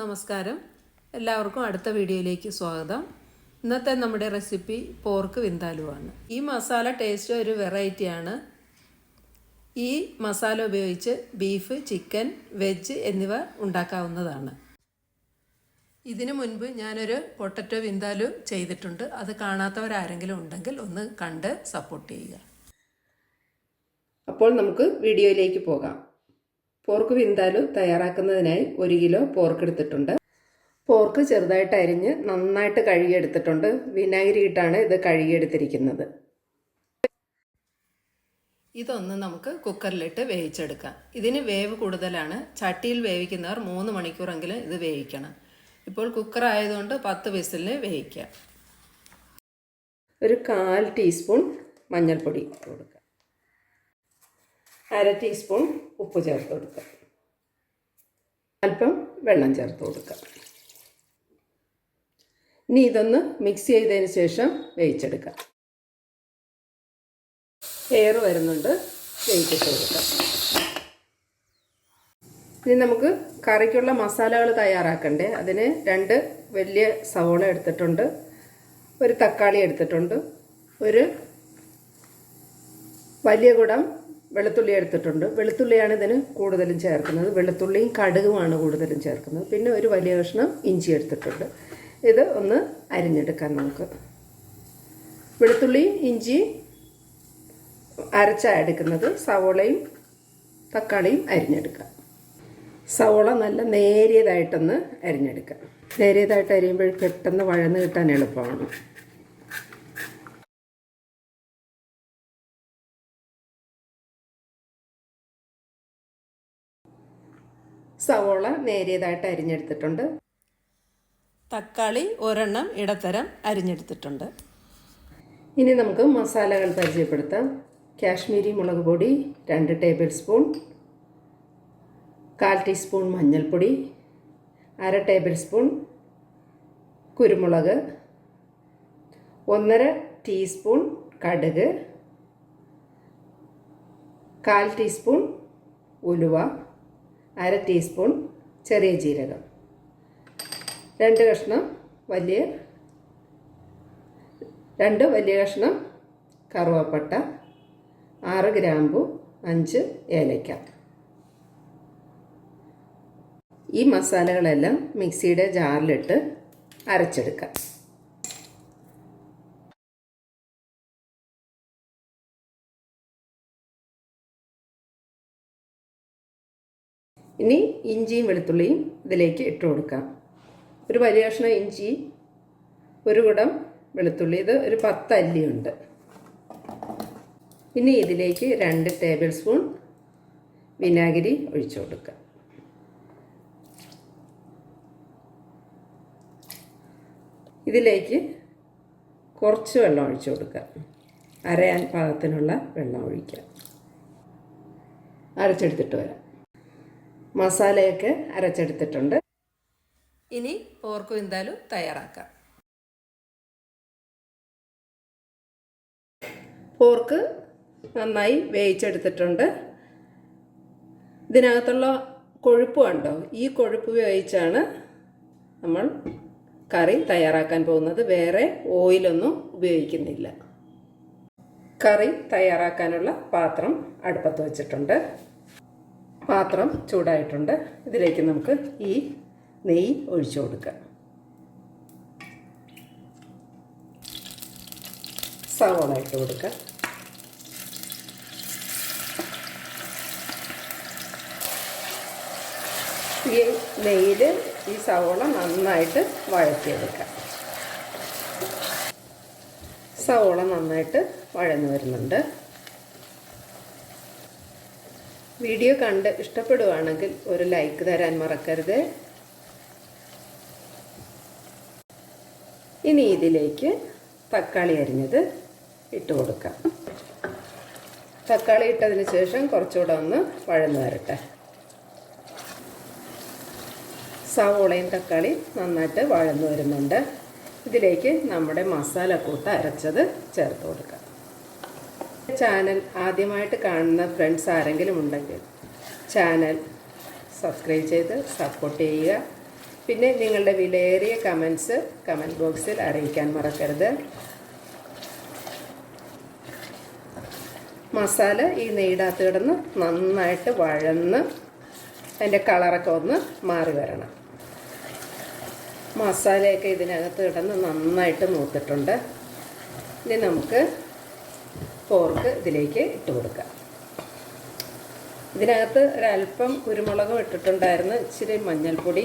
നമസ്കാരം. എല്ലാവർക്കും അടുത്ത വീഡിയോയിലേക്ക് സ്വാഗതം. ഇന്നത്തെ നമ്മുടെ റെസിപ്പി പോർക്ക് വിന്താലുവാണ്. ഈ മസാല ടേസ്റ്റ് ഒരു വെറൈറ്റിയാണ് ഈ മസാല ഉപയോഗിച്ച് ബീഫ് ചിക്കൻ വെജ് എന്നിവ ഉണ്ടാക്കാവുന്നതാണ്. ഇതിനു മുൻപ് ഞാനൊരു പൊട്ടറ്റോ വിന്താലു ചെയ്തിട്ടുണ്ട്. അത് കാണാത്തവരാരെങ്കിലും ഉണ്ടെങ്കിൽ ഒന്ന് കണ്ട് സപ്പോർട്ട് ചെയ്യുക. അപ്പോൾ നമുക്ക് വീഡിയോയിലേക്ക് പോകാം. പോർക്ക് വിന്താലു തയ്യാറാക്കുന്നതിനായി ഒരു കിലോ പോർക്ക് എടുത്തിട്ടുണ്ട്. പോർക്ക് ചെറുതായിട്ട് അരിഞ്ഞ് നന്നായിട്ട് കഴുകിയെടുത്തിട്ടുണ്ട്. വിനാഗിരി ഇട്ടാണ് ഇത് കഴുകിയെടുത്തിരിക്കുന്നത്. ഇതൊന്ന് നമുക്ക് കുക്കറിലിട്ട് വേവിച്ചെടുക്കാം. ഇതിന് വേവ് കൂടുതലാണ്. ചട്ടിയിൽ വേവിക്കുന്നവർ മൂന്ന് മണിക്കൂറെങ്കിലും ഇത് വേവിക്കണം. ഇപ്പോൾ കുക്കർ ആയതുകൊണ്ട് പത്ത് വിസിലിന് വേവിക്കാം. ഒരു കാൽ ടീസ്പൂൺ മഞ്ഞൾപ്പൊടി കൊടുക്കുക അര ടീസ്പൂൺ ഉപ്പ് ചേർത്ത് കൊടുക്കുക. അല്പം വെള്ളം ചേർത്ത് കൊടുക്കുക. ഇനി ഇതൊന്ന് മിക്സ് ചെയ്തതിന് ശേഷം വേവിച്ചെടുക്കാം എയർ വരുന്നുണ്ട്. വേവിച്ചിട്ട് കൊടുക്കാം ഇനി നമുക്ക് കറിക്കുള്ള മസാലകൾ തയ്യാറാക്കണ്ടേ? അതിന് രണ്ട് വലിയ സവോള എടുത്തിട്ടുണ്ട്. ഒരു തക്കാളി എടുത്തിട്ടുണ്ട്. ഒരു വലിയ കുടം വെളുത്തുള്ളി എടുത്തിട്ടുണ്ട്. വെളുത്തുള്ളിയാണ് ഇതിന് കൂടുതലും ചേർക്കുന്നത്. വെളുത്തുള്ളിയും കടുകുമാണ് കൂടുതലും ചേർക്കുന്നത്. പിന്നെ ഒരു വലിയ കഷ്ണം ഇഞ്ചി എടുത്തിട്ടുണ്ട്. ഇത് ഒന്ന് അരിഞ്ഞെടുക്കാം നമുക്ക്. വെളുത്തുള്ളിയും ഇഞ്ചി അരച്ചാണ് എടുക്കുന്നത്. സവോളയും തക്കാളിയും അരിഞ്ഞെടുക്കാം. സവോള നല്ല നേരിയതായിട്ടൊന്ന് അരിഞ്ഞെടുക്കാം. നേരിയതായിട്ട് അരിയുമ്പോൾ പെട്ടെന്ന് വഴന്ന് കിട്ടാൻ എളുപ്പമാണ്. സവോള നേരിയതായിട്ട് അരിഞ്ഞെടുത്തിട്ടുണ്ട്. തക്കാളി ഒരെണ്ണം ഇടത്തരം അരിഞ്ഞെടുത്തിട്ടുണ്ട്. ഇനി നമുക്ക് മസാലകൾ പരിചയപ്പെടുത്താം. കാശ്മീരി മുളക് പൊടി രണ്ട് ടേബിൾ സ്പൂൺ. കാൽ ടീസ്പൂൺ മഞ്ഞൾപ്പൊടി. അര ടേബിൾ സ്പൂൺ കുരുമുളക്. ഒന്നര ടീസ്പൂൺ കടുക്. കാൽ ടീസ്പൂൺ ഉലുവ. അര ടീസ്പൂൺ ചെറിയ ജീരകം. രണ്ട് കഷ്ണം വലിയ രണ്ട് വലിയ കഷ്ണം കറുവപ്പട്ട ആറ് ഗ്രാമ്പു അഞ്ച് ഏലയ്ക്ക ഈ മസാലകളെല്ലാം മിക്സിയുടെ ജാറിലിട്ട് അരച്ചെടുക്കാം. ഇനി ഇഞ്ചിയും വെളുത്തുള്ളിയും ഇതിലേക്ക് ഇട്ട് കൊടുക്കാം. ഒരു വലിയ കഷ്ണം ഇഞ്ചി ഒരു കുടം വെളുത്തുള്ളി. ഇത് ഒരു പത്ത് അല്ലിയുണ്ട് ഇനി ഇതിലേക്ക് രണ്ട് ടേബിൾ സ്പൂൺ വിനാഗിരി ഒഴിച്ചു കൊടുക്കുക ഇതിലേക്ക് കുറച്ച് വെള്ളം ഒഴിച്ചു കൊടുക്കുക അരയാൻ പാകത്തിനുള്ള വെള്ളം ഒഴിക്കുക അരച്ചെടുത്തിട്ട് വരാം. മസാലയൊക്കെ അരച്ചെടുത്തിട്ടുണ്ട്. ഇനി പോർക്ക് എന്തായാലും തയ്യാറാക്കാം. പോർക്ക് നന്നായി വേവിച്ചെടുത്തിട്ടുണ്ട്. ഇതിനകത്തുള്ള കൊഴുപ്പ് കണ്ടോ? ഈ കൊഴുപ്പ് ഉപയോഗിച്ചാണ് നമ്മൾ കറി തയ്യാറാക്കാൻ പോകുന്നത്. വേറെ ഓയിലൊന്നും ഉപയോഗിക്കുന്നില്ല. കറി തയ്യാറാക്കാനുള്ള പാത്രം അടുപ്പത്ത് വെച്ചിട്ടുണ്ട്. പാത്രം ചൂടായിട്ടുണ്ട്. ഇതിലേക്ക് നമുക്ക് ഈ നെയ്യ് ഒഴിച്ചു കൊടുക്കാം. സവോള ഇട്ട് കൊടുക്കാം. ഈ നെയ്യിൽ ഈ സവോള നന്നായിട്ട് വഴറ്റിയെടുക്കാം. സവോള നന്നായിട്ട് വഴന്നു വരുന്നുണ്ട്. വീഡിയോ കണ്ട് ഇഷ്ടപ്പെടുവാണെങ്കിൽ ഒരു ലൈക്ക് തരാൻ മറക്കരുത്. ഇനി ഇതിലേക്ക് തക്കാളി അരിഞ്ഞത് ഇട്ട് കൊടുക്കാം. തക്കാളി ഇട്ടതിന് ശേഷം കുറച്ചുകൂടെ ഒന്ന് വഴന്നു വരട്ടെ. സവോളയും തക്കാളി നന്നായിട്ട് വഴന്നു വരുന്നുണ്ട്. ഇതിലേക്ക് നമ്മുടെ മസാലക്കൂട്ട് അരച്ചത് ചേർത്ത് കൊടുക്കാം. ചാനൽ ആദ്യമായിട്ട് കാണുന്ന ഫ്രണ്ട്സ് ആരെങ്കിലും ഉണ്ടെങ്കിൽ ചാനൽ സബ്സ്ക്രൈബ് ചെയ്ത് സപ്പോർട്ട് ചെയ്യുക. പിന്നെ നിങ്ങളുടെ വിലയേറിയ കമൻസ് കമന്റ് ബോക്സിൽ അറിയിക്കാൻ മറക്കരുത്. മസാല ഈ നെയ്യിനകത്ത് കിടന്ന് നന്നായിട്ട് വഴന്ന് അതിന്റെ കളറൊക്കെ ഒന്ന് മാറി വരണം. മസാലയൊക്കെ ഇതിനകത്ത് കിടന്ന് നന്നായിട്ട് മൂത്തിട്ടുണ്ട്. ഇനി നമുക്ക് പോർക്ക് ഇതിലേക്ക് ഇട്ട് കൊടുക്കുക. ഇതിനകത്ത് ഒരല്പം കുരുമുളകും ഇട്ടിട്ടുണ്ടായിരുന്നു ഇച്ചിരി മഞ്ഞൾപ്പൊടി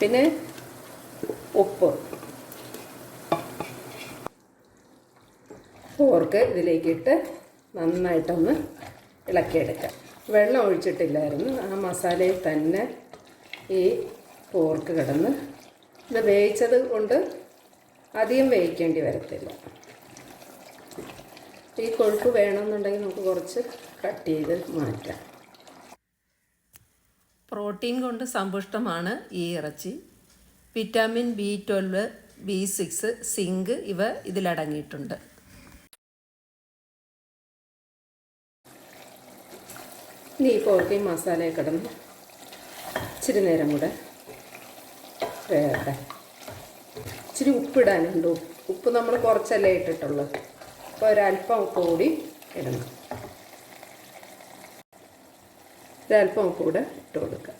പിന്നെ ഉപ്പ്. പോർക്ക് ഇതിലേക്കിട്ട് നന്നായിട്ടൊന്ന് ഇളക്കിയെടുക്കാം വെള്ളം ഒഴിച്ചിട്ടില്ലായിരുന്നു. ആ മസാലയിൽ തന്നെ ഈ പോർക്ക് കിടന്ന്. ഇത് വേവിച്ചത് കൊണ്ട് അധികം വേവിക്കേണ്ടി വരത്തില്ല. ഈ കൊഴുപ്പ് വേണമെന്നുണ്ടെങ്കിൽ നമുക്ക് കുറച്ച് കട്ട് ചെയ്ത് മാറ്റാം. പ്രോട്ടീൻ കൊണ്ട് സമ്പുഷ്ടമാണ് ഈ ഇറച്ചി. Vitamin B twelve B six zinc ഇവ ഇതിലടങ്ങിയിട്ടുണ്ട്. ഇനി ഈ പോർക്ക് ഈ മസാലയിൽ കിടന്ന് ഇച്ചിരി നേരം കൂടെ വേകട്ടെ ഇച്ചിരി ഉപ്പിടാനുണ്ട്. ഉപ്പ് ഉപ്പ് നമ്മൾ കുറച്ചല്ലേ ഇട്ടിട്ടുള്ളൂ. അപ്പോൾ ഒരല്പം ഉപ്പ് കൂടി ഇടണം. ഒരല്പം ഉപ്പ് കൂടെ ഇട്ട് കൊടുക്കുക.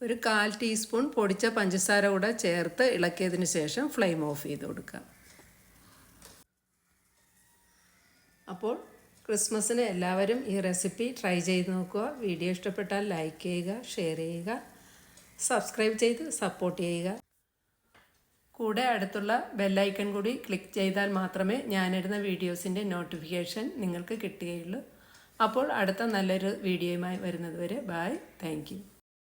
ഒരു കാൽ ടീസ്പൂൺ പൊടിച്ച പഞ്ചസാര കൂടെ ചേർത്ത് ഇളക്കിയതിന് ശേഷം ഫ്ലെയിം ഓഫ് ചെയ്ത് കൊടുക്കുക. അപ്പോൾ ക്രിസ്മസിന് എല്ലാവരും ഈ റെസിപ്പി ട്രൈ ചെയ്ത് നോക്കുക. വീഡിയോ ഇഷ്ടപ്പെട്ടാൽ ലൈക്ക് ചെയ്യുക ഷെയർ ചെയ്യുക. സബ്സ്ക്രൈബ് ചെയ്ത് സപ്പോർട്ട് ചെയ്യുക. കൂടെ അടുത്തുള്ള ബെല്ലൈക്കൺ കൂടി ക്ലിക്ക് ചെയ്താൽ മാത്രമേ ഞാനിടുന്ന വീഡിയോസിന്റെ നോട്ടിഫിക്കേഷൻ നിങ്ങൾക്ക് കിട്ടുകയുള്ളൂ. അപ്പോൾ അടുത്ത നല്ലൊരു വീഡിയോയുമായി വരുന്നതുവരെ ബായ് താങ്ക്